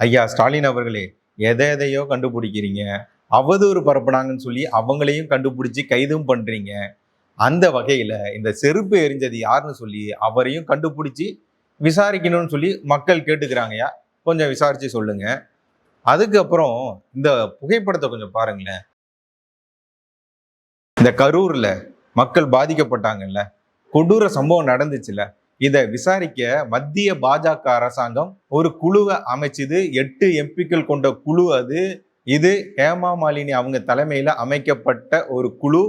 ஐயா ஸ்டாலின் அவர்களே எதை எதையோ கண்டுபிடிக்கிறீங்க. அவதூறு பரப்புனாங்கன்னு சொல்லி அவங்களையும் கண்டுபிடிச்சி கைதும் பண்ணுறீங்க அந்த வகையில் இந்த செருப்பு எரிஞ்சது யாருன்னு சொல்லி அவரையும் கண்டுபிடிச்சி விசாரிக்கணும்னு சொல்லி மக்கள் கேட்டுக்கிறாங்கய்யா கொஞ்சம் விசாரித்து சொல்லுங்கள் அதுக்கப்புறம் இந்த புகைப்படத்தை கொஞ்சம் பாருங்களேன். இந்த கரூரில் மக்கள் பாதிக்கப்பட்டாங்கல்ல. கொடூர சம்பவம் நடந்துச்சுல இதை விசாரிக்க மத்திய பாஜக அரசாங்கம் ஒரு குழுவை அமைச்சுது. எட்டு எம்பிக்கள் கொண்ட குழு அது. இது ஹேமா மாலினி அவங்க தலைமையில் அமைக்கப்பட்ட ஒரு குழு.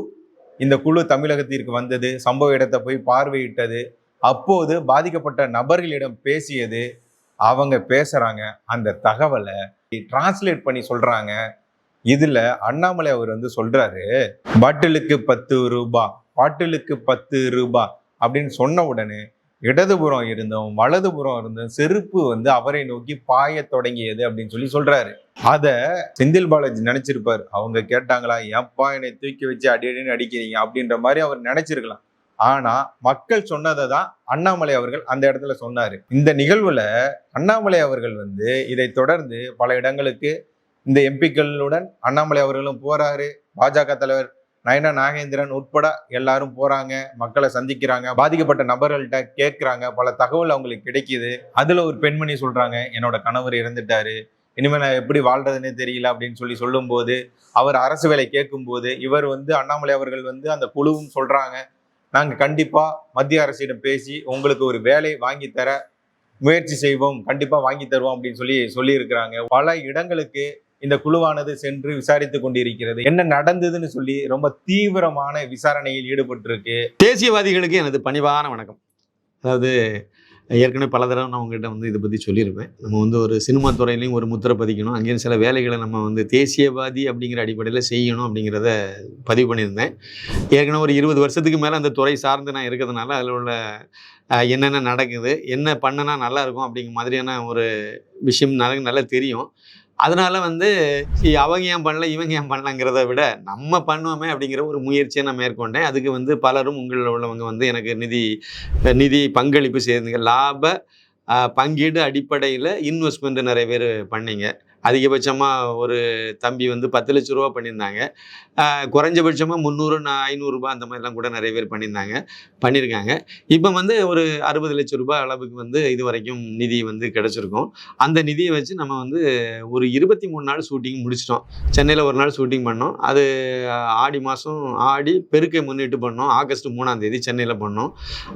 இந்த குழு தமிழகத்திற்கு வந்தது. சம்பவ இடத்தை போய் பார்வையிட்டது. அப்போது பாதிக்கப்பட்ட நபர்களிடம் பேசியது. அவங்க பேசுகிறாங்க அந்த தகவலை டிரான்ஸ்லேட் பண்ணி சொல்கிறாங்க இதில் அண்ணாமலை அவர் வந்து சொல்கிறாரு பாட்டிலுக்கு பத்து ரூபாய் பாட்டிலுக்கு பத்து ரூபாய் அப்படின்னு சொன்ன உடனே இடதுபுறம் இருந்தும் வலதுபுறம் இருந்தும் செருப்பு வந்து அவரை நோக்கி பாய தொடங்கியது அப்படின்னு சொல்லி சொல்றாரு. அத செந்தில் பாலாஜி நினைச்சிருப்பாரு. அவங்க கேட்டாங்களா ஏப்பா என்னை தூக்கி வச்சு அடி அடின்னு அடிக்கிறீங்க? அப்படின்ற மாதிரி அவர் நினைச்சிருக்கலாம். ஆனா மக்கள் சொன்னதை தான் அண்ணாமலை அவர்கள் அந்த இடத்துல சொன்னாரு. இந்த நிகழ்வுல அண்ணாமலை அவர்கள் வந்து இதை தொடர்ந்து பல இடங்களுக்கு இந்த எம்பிக்களுடன் அண்ணாமலை அவர்களும் போறாரு. பாஜக தலைவர் நயனா நாகேந்திரன் உட்பட எல்லாரும் போறாங்க மக்களை சந்திக்கிறாங்க. பாதிக்கப்பட்ட நபர்கள்ட்ட கேட்குறாங்க. பல தகவல் அவங்களுக்கு கிடைக்கிது. அதுல ஒரு பெண்மணி சொல்றாங்க என்னோட கணவர் இறந்துட்டாரு. இனிமேல் நான் எப்படி வாழ்றதுன்னே தெரியல அப்படின்னு சொல்லி சொல்லும்போது அவர் அரசு வேலை கேட்கும்போது இவர் வந்து அண்ணாமலை அவர்கள் வந்து அந்த குழுவும் சொல்றாங்க நாங்கள் கண்டிப்பாக மத்திய அரசிடம் பேசி உங்களுக்கு ஒரு வேலை வாங்கி தர முயற்சி செய்வோம். கண்டிப்பாக வாங்கி தருவோம் அப்படின்னு சொல்லி சொல்லியிருக்கிறாங்க. பல இடங்களுக்கு இந்த குழுவானது சென்று விசாரித்து கொண்டிருக்கிறது. என்ன நடந்ததுன்னு சொல்லி ரொம்ப தீவிரமான விசாரணையில் ஈடுபட்டிருக்கு. தேசியவாதிகளுக்கு எனது பணிவான வணக்கம். அதாவது ஏற்கனவே பல தடவை நான் உங்ககிட்ட வந்து இதை பற்றி சொல்லியிருப்பேன். நம்ம வந்து ஒரு சினிமா துறையிலையும் ஒரு முத்திரை பதிக்கணும். அங்கேயும் சில வேலைகளை நம்ம வந்து தேசியவாதி அப்படிங்கிற அடிப்படையில் செய்யணும் அப்படிங்கிறத பதிவு பண்ணியிருந்தேன். ஏற்கனவே ஒரு இருபது வருஷத்துக்கு மேலே அந்த துறை சார்ந்து நான் இருக்கிறதுனால அதில் உள்ள என்னென்ன நடக்குது என்ன பண்ணினா நல்லாயிருக்கும் அப்படிங்கிற மாதிரியான ஒரு விஷயம் நல்லா நல்லா தெரியும். அதனால் வந்து சரி, அவங்க ஏன் பண்ணல? இவங்க ஏன் பண்ணலங்கிறத விட நம்ம பண்ணுவோமே அப்படிங்கிற ஒரு முயற்சியை நான் மேற்கொண்டேன். அதுக்கு வந்து பலரும் உங்களில் உள்ளவங்க வந்து எனக்கு நிதி நிதி பங்களிப்பு செய்தீங்க. லாப பங்கீடு அடிப்படையில் இன்வெஸ்ட்மெண்ட்டு நிறைய பேர் பண்ணிங்க. அதிகபட்சமாக ஒரு தம்பி வந்து பத்து லட்ச ரூபா பண்ணியிருந்தாங்க. குறைஞ்சபட்சமாக முந்நூறு ஐநூறுரூபா அந்த மாதிரிலாம் கூட நிறைய பேர் பண்ணியிருந்தாங்க. பண்ணியிருக்காங்க. இப்போ வந்து ஒரு அறுபது லட்ச ரூபாய் அளவுக்கு வந்து இது வரைக்கும் நிதி வந்து கிடச்சிருக்கும். அந்த நிதியை வச்சு நம்ம வந்து ஒரு இருபத்தி மூணு நாள் ஷூட்டிங் முடிச்சிட்டோம். சென்னையில் ஒரு நாள் ஷூட்டிங் பண்ணோம். அது ஆடி மாதம் ஆடி பெருக்கை முன்னிட்டு பண்ணோம். ஆகஸ்ட் மூணாம் தேதி சென்னையில் பண்ணோம்.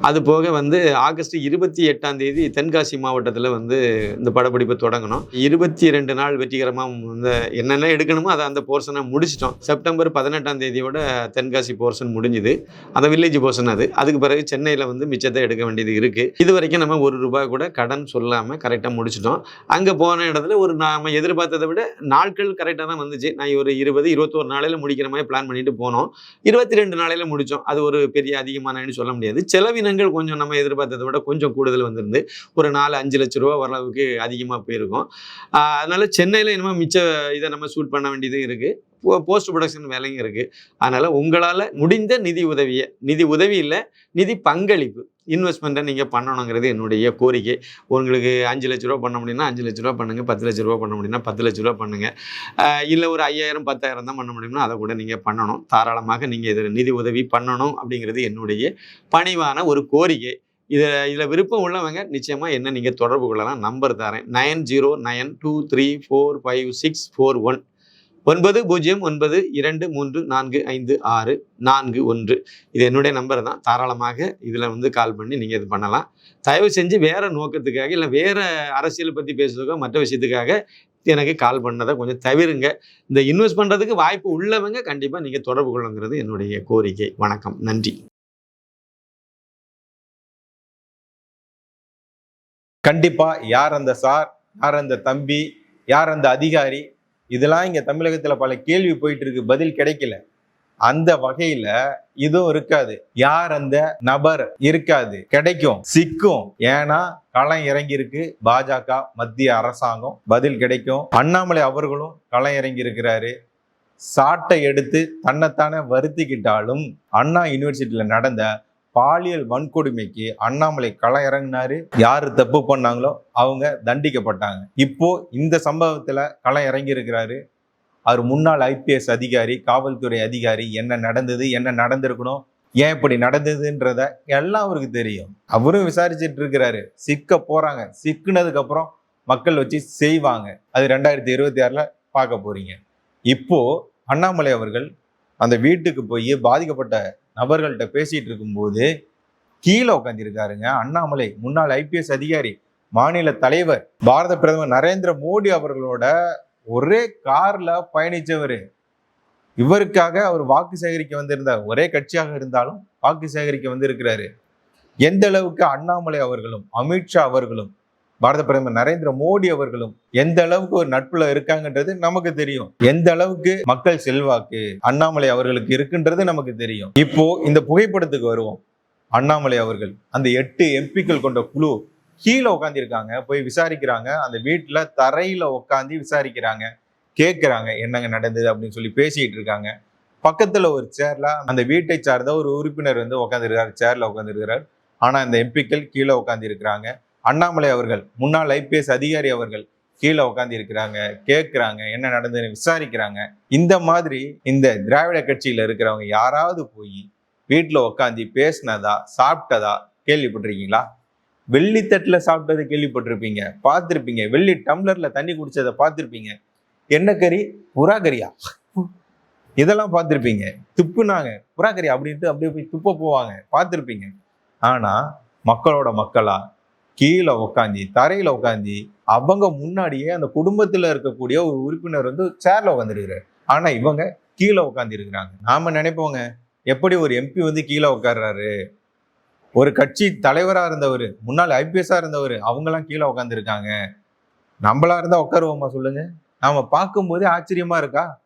அது போக வந்து ஆகஸ்ட் இருபத்தி எட்டாம் தேதி தென்காசி மாவட்டத்தில் வந்து இந்த படப்பிடிப்பை தொடங்கணும் இருபத்தி ரெண்டு நாள் வெற்றிகரமாக வந்து என்னென்ன எடுக்கணுமோ அதை அந்த போர்ஷனை முடிச்சிட்டோம். செப்டம்பர் பதினெட்டாம் தேதியோட தென்காசி போர்ஷன் முடிஞ்சுது. அந்த வில்லேஜ் போர்ஷன் அது. அதுக்கு பிறகு சென்னையில் வந்து மிச்சத்தை எடுக்க வேண்டியது இருக்குது இது வரைக்கும் நம்ம ஒரு ரூபாய் கூட கடன் சொல்லாமல் கரெக்டாக முடிச்சிட்டோம். அங்கே போன இடத்துல ஒரு நாம் எதிர்பார்த்ததை விட நாட்கள் கரெக்டாக தான் வந்துச்சு. நான் ஒரு இருபது இருபத்தோரு நாளையில் முடிக்கிற மாதிரி பிளான் பண்ணிட்டு போனோம். இருபத்தி ரெண்டு நாளையில் முடித்தோம் அது ஒரு பெரிய அதிகமானு சொல்ல முடியாது. செலவினங்கள் கொஞ்சம் நம்ம எதிர்பார்த்ததை விட கொஞ்சம் கூடுதல் வந்திருந்து ஒரு நாலு அஞ்சு லட்ச ரூபா ஓரளவுக்கு அதிகமாக போயிருக்கும். அதனால் அதனால சென்னையில் இனிமேல் மிச்ச இதை நம்ம ஷூட் பண்ண வேண்டியது இருக்குது போஸ்ட் ப்ரொடக்ஷன் வேலையும் இருக்குது அதனால் உங்களால் முடிந்த நிதி உதவியை நிதி உதவி இல்லை நிதி பங்களிப்பு இன்வெஸ்ட்மெண்ட்டை நீங்கள் பண்ணணுங்கிறது என்னுடைய கோரிக்கை. உங்களுக்கு அஞ்சு லட்ச ரூபா பண்ண முடியும்னா அஞ்சு லட்ச ரூபா பண்ணுங்கள் பத்து லட்ச ரூபா பண்ண முடியும்னா பத்து லட்ச ரூபா பண்ணுங்கள் இல்லை ஒரு ஐயாயிரம் பத்தாயிரம் தான் பண்ண முடியும்னா அதை கூட நீங்கள் பண்ணணும். தாராளமாக நீங்கள் இதில் நிதி உதவி பண்ணணும் அப்படிங்கிறது என்னுடைய பணிவான ஒரு கோரிக்கை. இதில் இதில் விருப்பம் உள்ளவங்க நிச்சயமாக என்ன நீங்கள் தொடர்பு கொள்ளலாம். நம்பர் தரேன் nine zero nine two three four five six four one. ஒன்பது பூஜ்ஜியம் ஒன்பது இரண்டு மூன்று நான்கு ஐந்து ஆறு நான்கு ஒன்று. இது என்னுடைய நம்பர் தான். தாராளமாக இதில் வந்து கால் பண்ணி நீங்கள் இது பண்ணலாம். தயவு செஞ்சு வேறு நோக்கத்துக்காக இல்லை வேறு அரசியல் பற்றி பேசுறதுக்கோ மற்ற விஷயத்துக்காக எனக்கு கால் பண்ணதை கொஞ்சம் தவிருங்க. இந்த இன்வெஸ்ட் பண்ணுறதுக்கு வாய்ப்பு உள்ளவங்க கண்டிப்பாக நீங்கள் தொடர்பு கொள்ளுங்கிறது என்னுடைய கோரிக்கை. வணக்கம். நன்றி. கண்டிப்பாக யார் அந்த சார் யார் அந்த தம்பி யார் அந்த அதிகாரி? இதெல்லாம் இங்கே தமிழகத்தில் பல கேள்வி போயிட்டு இருக்கு பதில் கிடைக்கல. அந்த வகையில இதுவும் இருக்காது. யார் அந்த நபர் இருக்காது. கிடைக்கும் சிக்கும். ஏன்னா களம் இறங்கி இருக்கு பாஜக மத்திய அரசாங்கம் பதில் கிடைக்கும். அண்ணாமலை அவர்களும் களம் இறங்கி இருக்கிறாரு சாட்டை எடுத்து தன்னைத்தானே வருத்திக்கிட்டாலும் அண்ணா யூனிவர்சிட்டியில் நடந்த பாலியல் வன்கொடுமைக்கு அண்ணாமலை களம் இறங்கினாரு யாரு தப்பு பண்ணாங்களோ அவங்க தண்டிக்கப்பட்டாங்க. இப்போ இந்த சம்பவத்துல களம் இறங்கி இருக்கிறாரு அவர் முன்னாள் ஐபிஎஸ் அதிகாரி காவல்துறை அதிகாரி என்ன நடந்தது என்ன நடந்திருக்கணும் ஏன் இப்படி நடந்ததுன்றத எல்லாம் அவருக்கு தெரியும். அவரும் விசாரிச்சுட்டு இருக்கிறாரு. சிக்க போறாங்க. சிக்குனதுக்கு அப்புறம் மக்கள் வச்சு செய்வாங்க. அது ரெண்டாயிரத்தி இருபத்தி ஆறில் பார்க்க போறீங்க. இப்போ அண்ணாமலை அவர்கள் அந்த வீட்டுக்கு போய் பாதிக்கப்பட்ட நபர்கள்ட்ட பேசிட்டு இருக்கும்போது கீழே உட்காந்துருக்காருங்க அண்ணாமலை முன்னாள் ஐபிஎஸ் அதிகாரி மாநில தலைவர் பாரத பிரதமர் நரேந்திர மோடி அவர்களோட ஒரே கார்ல பயணிச்சவர். இவருக்காக அவர் வாக்கு சேகரிக்க வந்திருந்தார். ஒரே கட்சியாக இருந்தாலும் வாக்கு சேகரிக்க வந்திருக்கிறாரு. எந்த அளவுக்கு அண்ணாமலை அவர்களும் அமித்ஷா அவர்களும் பாரத பிரதமர் நரேந்திர மோடி அவர்களும் எந்த அளவுக்கு ஒரு நட்புல இருக்காங்கன்றது நமக்கு தெரியும். எந்த அளவுக்கு மக்கள் செல்வாக்கு அண்ணாமலை அவர்களுக்கு இருக்குன்றது நமக்கு தெரியும். இப்போ இந்த புகைப்படத்துக்கு வருவோம். அண்ணாமலை அவர்கள் அந்த எட்டு எம்பிக்கள் கொண்ட குழு கீழே உட்காந்துருக்காங்க போய் விசாரிக்கிறாங்க. அந்த வீட்டில் தரையில் உட்காந்து விசாரிக்கிறாங்க. கேட்குறாங்க என்னங்க நடந்தது அப்படின்னு சொல்லி பேசிக்கிட்டு இருக்காங்க. பக்கத்தில் ஒரு சேரில் அந்த வீட்டை சார்ந்த ஒரு உறுப்பினர் வந்து உட்காந்துருக்காரு சேரில் உட்காந்துருக்கிறார் ஆனால் அந்த எம்பிக்கள் கீழே உட்காந்துருக்கிறாங்க அண்ணாமலை அவர்கள் முன்னாள் ஐபிஎஸ் அதிகாரி அவர்கள் கீழே உட்காந்து இருக்கிறாங்க கேட்குறாங்க என்ன நடந்ததுன்னு விசாரிக்கிறாங்க. இந்த மாதிரி இந்த திராவிட கட்சியில் இருக்கிறவங்க யாராவது போய் வீட்டில் உட்காந்து பேசினதா சாப்பிட்டதா கேள்விப்பட்டிருக்கீங்களா? வெள்ளித்தட்டில் சாப்பிட்டதை கேள்விப்பட்டிருப்பீங்க பார்த்துருப்பீங்க. வெள்ளி டம்ளரில் தண்ணி குடித்ததை பார்த்துருப்பீங்க. என்ன கறி? புறா கறியா? இதெல்லாம் பார்த்துருப்பீங்க. துப்புனாங்க. புறா கறி அப்படின்ட்டு அப்படியே போய் துப்ப போவாங்க. பார்த்துருப்பீங்க. ஆனால் மக்களோட மக்களாக கீழே உட்காந்து தரையில் உட்காந்து அவங்க முன்னாடியே அந்த குடும்பத்தில் இருக்கக்கூடிய ஒரு உறுப்பினர் வந்து சேர்ல உட்காந்துருக்கிறாரு ஆனால் இவங்க கீழே உட்காந்து இருக்கிறாங்க நினைப்போங்க எப்படி ஒரு எம்பி வந்து கீழே உட்காடுறாரு ஒரு கட்சி தலைவராக இருந்தவர் முன்னாள் ஐபிஎஸ்ஸாக இருந்தவர் அவங்கெல்லாம் கீழே உட்காந்துருக்காங்க நம்மளா இருந்தால் உட்காருவோமா சொல்லுங்க? நாம பார்க்கும்போதே ஆச்சரியமா இருக்கா?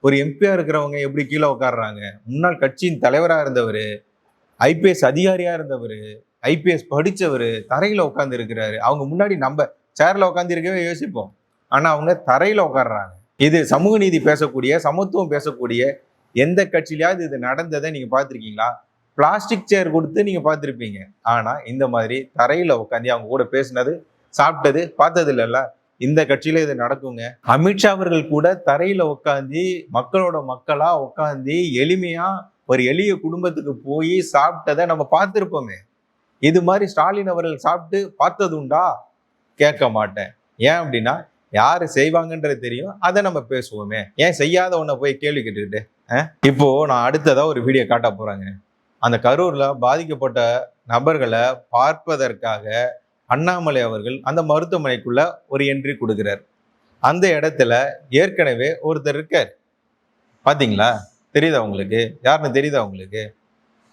ஒரு எம்பியாக இருக்கிறவங்க எப்படி கீழே உட்காடுறாங்க முன்னாள் கட்சியின் தலைவராக இருந்தவர் ஐபிஎஸ் அதிகாரியாக இருந்தவர் ஐபிஎஸ் படித்தவர் தரையில் உட்காந்துருக்கிறாரு அவங்க முன்னாடி நம்ம சேரில் உட்காந்து இருக்கவே யோசிப்போம். ஆனால் அவங்க தரையில் உட்காடுறாங்க இது சமூக நீதி பேசக்கூடிய சமத்துவம் பேசக்கூடிய எந்த கட்சியிலயாவது இது நடந்ததை நீங்கள் பார்த்துருக்கீங்களா? பிளாஸ்டிக் சேர் கொடுத்து நீங்கள் பார்த்துருப்பீங்க. ஆனால் இந்த மாதிரி தரையில் உட்காந்து அவங்க கூட பேசினது சாப்பிட்டது பார்த்தது இல்லைல்ல இந்த கட்சியில இது நடக்குங்க. அமித்ஷா அவர்கள் கூட தரையில உட்காந்து மக்களோட மக்களா உட்காந்து எளிமையா ஒரு எளிய குடும்பத்துக்கு போய் சாப்பிட்டதை நம்ம பார்த்துருப்போமே. இது மாதிரி ஸ்டாலின் அவர்கள் சாப்பிட்டு பார்த்தது உண்டா? கேட்க மாட்டேன். ஏன் அப்படின்னா யார் செய்வாங்கன்றது தெரியும். அதை நம்ம பேசுவோமே. ஏன் செய்யாத ஒன்றை போய் கேள்வி கேட்டுக்கிட்டு? அஹ்? இப்போ நான் அடுத்ததாக ஒரு வீடியோ காட்ட போகிறாங்க அந்த கரூரில் பாதிக்கப்பட்ட நபர்களை பார்ப்பதற்காக அண்ணாமலை அவர்கள் அந்த மருத்துவமனைக்குள்ள ஒரு என்ட்ரி கொடுக்குறார். அந்த இடத்துல ஏற்கனவே ஒருத்தர் இருக்கார். பார்த்தீங்களா தெரியுதா உங்களுக்கு? யாருன்னு தெரியுதா உங்களுக்கு?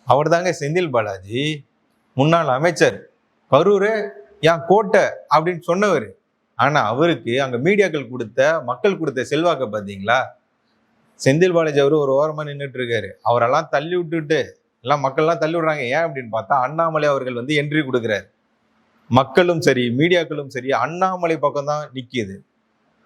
அவர் தாங்க செந்தில் பாலாஜி. முன்னாள் அமைச்சர் கரூர் என் கோட்டை அப்படின்னு சொன்னவர். ஆனால் அவருக்கு அங்கே மீடியாக்கள் கொடுத்த மக்கள் கொடுத்த செல்வாக்க பார்த்தீங்களா? செந்தில் பாலாஜி அவரு ஒரு ஓரமாக நின்றுட்டு இருக்காரு அவரெல்லாம் தள்ளி விட்டுட்டு எல்லாம் மக்கள்லாம் தள்ளி விடுறாங்க. ஏன் அப்படின்னு பார்த்தா அண்ணாமலை அவர்கள் வந்து என்ட்ரி கொடுக்குறாரு. மக்களும் சரி மீடியாக்களும் சரி அண்ணாமலை பக்கம் தான் நிற்கிது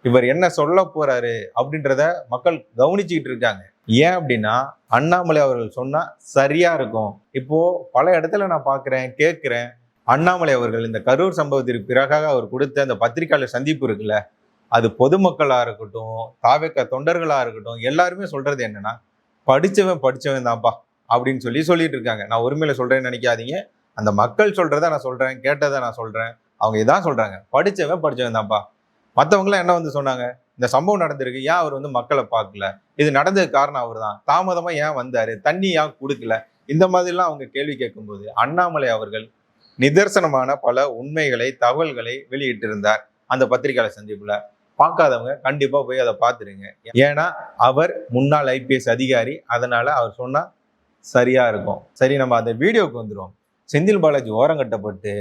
இவர் என்ன சொல்ல போறாரு அப்படின்றத மக்கள் கவனிச்சுக்கிட்டு இருக்காங்க. ஏன் அப்படின்னா அண்ணாமலை அவர்கள் சொன்னால் சரியாக இருக்கும். இப்போது பல இடத்துல நான் பார்க்குறேன் கேட்குறேன் அண்ணாமலை அவர்கள் இந்த கரூர் சம்பவத்திற்கு பிறகாக அவர் கொடுத்த அந்த பத்திரிகையாளர் சந்திப்பு இருக்குல்ல அது பொதுமக்களாக இருக்கட்டும் தாவேக்க தொண்டர்களாக இருக்கட்டும் எல்லாருமே சொல்கிறது என்னன்னா படித்தவன் படித்தவன் தான்ப்பா அப்படின்னு சொல்லி சொல்லிட்டு இருக்காங்க. நான் உரிமையில சொல்கிறேன்னு நினைக்காதீங்க. அந்த மக்கள் சொல்கிறத நான் சொல்கிறேன் கேட்டதை நான் சொல்கிறேன் அவங்க இதான் சொல்கிறாங்க படித்தவன் படித்தவன் தான்ப்பா மற்றவங்களாம் என்ன வந்து சொன்னாங்க இந்த சம்பவம் நடந்திருக்கு ஏன் அவர் வந்து மக்களை பார்க்கல? இது நடந்ததுக்கு காரணம் அவர் தான் தாமதமாக ஏன் வந்தார்? தண்ணி ஏன் கொடுக்கல? இந்த மாதிரிலாம் அவங்க கேள்வி கேட்கும்போது அண்ணாமலை அவர்கள் நிதர்சனமான பல உண்மைகளை தகவல்களை வெளியிட்டிருந்தார் அந்த பத்திரிகையாளர் சந்திப்பில். பார்க்காதவங்க கண்டிப்பாக போய் அதை பார்த்துருங்க. ஏன்னா அவர் முன்னாள் ஐபிஎஸ் அதிகாரி அதனால் அவர் சொன்னால் சரியாக இருக்கும். சரி நம்ம அந்த வீடியோவுக்கு வந்துருவோம். செந்தில் பாலாஜி ஓரங்கட்டப்பட்டு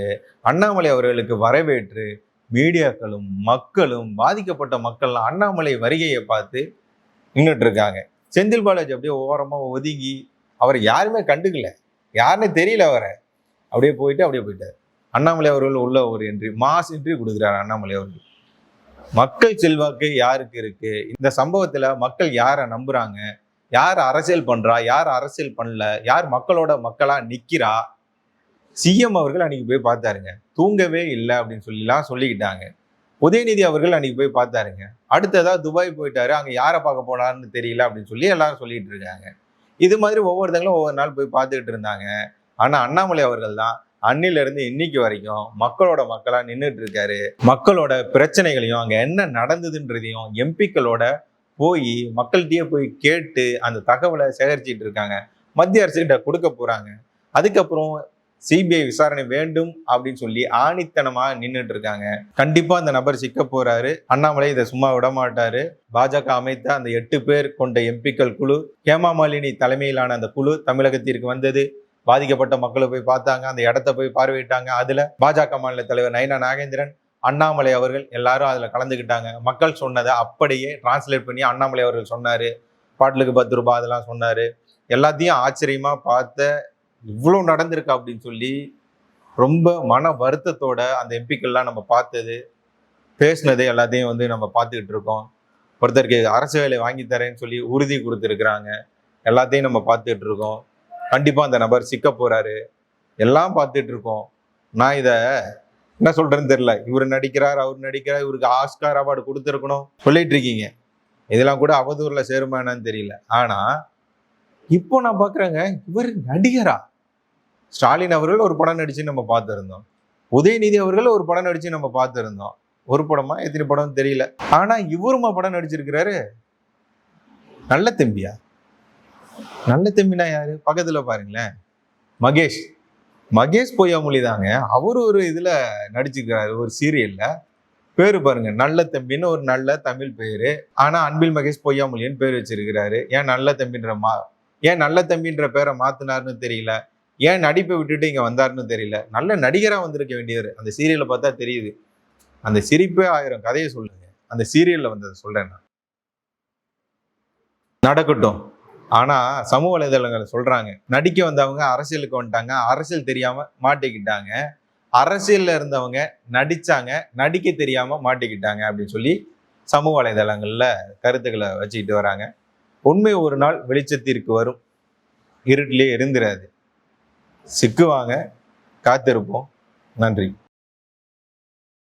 அண்ணாமலை அவர்களுக்கு வரவேற்று மீடியாக்களும் மக்களும் பாதிக்கப்பட்ட மக்கள்லாம் அண்ணாமலை வருகையை பார்த்து நின்றுட்டு இருக்காங்க செந்தில் பாலாஜி அப்படியே ஓரமாக ஒதுங்கி அவரை யாருமே கண்டுக்கல. யாருன்னு தெரியல அவரை. அப்படியே போயிட்டு அப்படியே போயிட்டார். அண்ணாமலை அவர்கள் உள்ள ஒரு என்ட்ரி மாஸ் என்ட்ரி கொடுக்குறாரு அண்ணாமலை அவர்கள். மக்கள் செல்வாக்கு யாருக்கு இருக்கு? இந்த சம்பவத்துல மக்கள் யாரை நம்புறாங்க? யார் அரசியல் பண்றா? யார் அரசியல் பண்ணல? யார் மக்களோட மக்களா நிக்கிறா? சிஎம் அவர்கள் அன்றைக்கி போய் பார்த்தாருங்க. தூங்கவே இல்லை அப்படின்னு சொல்லிலாம் சொல்லிக்கிட்டாங்க. உதயநிதி அவர்கள் அன்னைக்கு போய் பார்த்தாருங்க. அடுத்ததா துபாய் போயிட்டாரு. அங்கே யாரை பார்க்க போனார்னு தெரியல அப்படின்னு சொல்லி எல்லாரும் சொல்லிட்டு இருக்காங்க. இது மாதிரி ஒவ்வொருத்தங்களும் ஒவ்வொரு நாள் போய் பார்த்துக்கிட்டு இருந்தாங்க. ஆனால் அண்ணாமலை அவர்கள் தான் அன்னிலிருந்து இன்னைக்கு வரைக்கும் மக்களோட மக்களாக நின்றுட்டு இருக்காரு. மக்களோட பிரச்சனைகளையும் அங்கே என்ன நடந்ததுன்றதையும் எம்பிக்களோட போய் மக்கள்கிட்டயே போய் கேட்டு அந்த தகவலை சேகரிச்சிட்டு இருக்காங்க. மத்திய அரசுகிட்ட கொடுக்க போகிறாங்க அதுக்கப்புறம் சிபிஐ விசாரணை வேண்டும் அப்படின்னு சொல்லி ஆணித்தனமாக நின்றுட்டு இருக்காங்க கண்டிப்பாக அந்த நபர் சிக்க போறாரு. அண்ணாமலை இதை சும்மா விட மாட்டாரு. பாஜக அமைத்த அந்த எட்டு பேர் கொண்ட எம்பிக்கள் குழு ஹேமா மாலினி தலைமையிலான அந்த குழு தமிழகத்திற்கு வந்தது. பாதிக்கப்பட்ட மக்களை போய் பார்த்தாங்க அந்த இடத்த போய் பார்வையிட்டாங்க. அதுல பாஜக மாநில தலைவர் நயனா நாகேந்திரன் அண்ணாமலை அவர்கள் எல்லாரும் அதில் கலந்துக்கிட்டாங்க மக்கள் சொன்னதை அப்படியே டிரான்ஸ்லேட் பண்ணி அண்ணாமலை அவர்கள் சொன்னார். பாட்டிலுக்கு பத்து ரூபாய் அதெல்லாம் சொன்னார். எல்லாத்தையும் ஆச்சரியமாக பார்த்த இவ்வளோ நடந்திருக்கு அப்படின்னு சொல்லி ரொம்ப மன வருத்தத்தோட அந்த எம்பிக்கள்லாம் நம்ம பார்த்தது பேசினது எல்லாத்தையும் வந்து நம்ம பார்த்துக்கிட்டு இருக்கோம். ஒருத்தருக்கு அரசு வேலை வாங்கி தரேன்னு சொல்லி உறுதி கொடுத்துருக்குறாங்க. எல்லாத்தையும் நம்ம பார்த்துட்டு இருக்கோம். கண்டிப்பாக அந்த நபர் சிக்க போகிறாரு எல்லாம் பார்த்துட்டு இருக்கோம். நான் இதை என்ன சொல்கிறேன்னு தெரில இவர் நடிக்கிறார் அவர் நடிக்கிறார் இவருக்கு ஆஸ்கார் அவார்டு கொடுத்துருக்கணும். சொல்லிட்டு இருக்கீங்க. இதெல்லாம் கூட அவதூறில் சேருமா என்னன்னு தெரியல. ஆனால் இப்போ நான் பார்க்குறேங்க இவர் நடிகரா? ஸ்டாலின் அவர்கள் ஒரு படம் நடித்து நம்ம பார்த்துருந்தோம். உதயநிதி அவர்கள் ஒரு படம் நடித்து நம்ம பார்த்துருந்தோம். ஒரு படமா எத்தனை படம் தெரியல. ஆனால் இவருமா படம் நடிச்சிருக்கிறாரு? நல்ல தம்பியா? நல்ல தம்பினா யாரு? பக்கத்தில் பாருங்களேன். மகேஷ். மகேஷ் பொய்யாமொழி தாங்க. அவர் ஒரு இதில் நடிச்சிருக்கிறாரு ஒரு சீரியலில். பேர் பாருங்க நல்ல தம்பின்னு ஒரு நல்ல தமிழ் பேர். ஆனால் அன்பில் மகேஷ் பொய்யாமொழின்னு பேர் வச்சிருக்கிறாரு. ஏன் நல்ல தம்பின்ற மா ஏன் நல்ல தம்பின்ற பேரை மாத்தினார்னு தெரியல? ஏன் நடிப்பை விட்டுட்டு இங்க வந்தாருன்னு தெரியல? நல்ல நடிகரா வந்திருக்க வேண்டியவர். அந்த சீரியலை பார்த்தா தெரியுது. அந்த சிரிப்பே ஆயிரம். கதையை சொல்லுங்க. அந்த சீரியல்ல வந்ததை சொல்றேன் நான். நடக்கட்டும். ஆனா சமூக வலைதளங்கள் சொல்றாங்க. நடிக்க வந்தவங்க அரசியலுக்கு வந்துட்டாங்க. அரசியல் தெரியாம மாட்டிக்கிட்டாங்க. அரசியல்ல இருந்தவங்க நடிச்சாங்க. நடிக்க தெரியாம மாட்டிக்கிட்டாங்க அப்படின்னு சொல்லி சமூக வலைதளங்கள்ல கருத்துக்களை வச்சுக்கிட்டு வராங்க. உண்மை ஒரு நாள் வெளிச்சத்திற்கு வரும். இருட்டிலே இருந்துராது சிக்குவாங்க காத்திருப்போம். நன்றி.